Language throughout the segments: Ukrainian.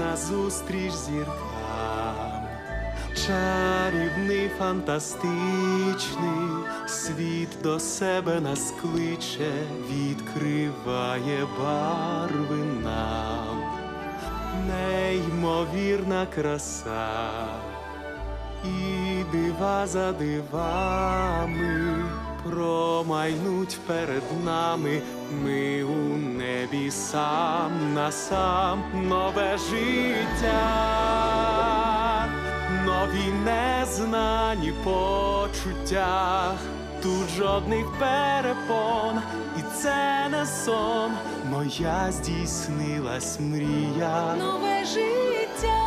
назустріч зіркам. Чарівний, фантастичний, світ до себе нас кличе, відкриває барви нам, неймовірна краса і дива за дивами промайнуть перед нами. Ми у небі сам на сам нове життя, нові незнані почуття. Тут жодних перепон, і це не сон. Моя здійснилась мрія. нове життя,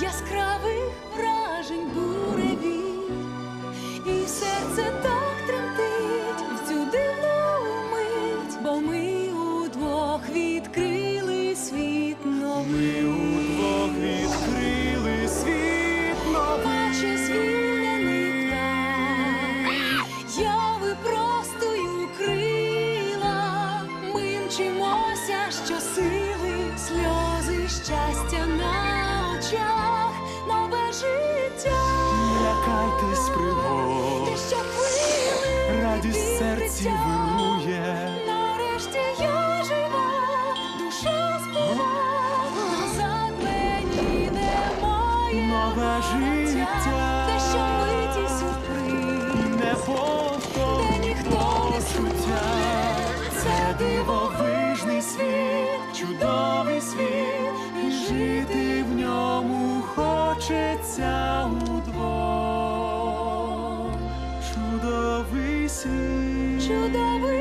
яскравих вражень мчимося щосили, сльози щастя на очах, нове життя, Лякайтесь те, пригод, що хвили, радість в серці вирує. Нарешті я жива, душа спова, назад мені немає Нове життя. те, що миті сюрприз, Не повтор де ніхто не сумує, Це дивовижний світ, чудовий світ, і жити в ньому хочеться удвох. Чудовий світ. чудовий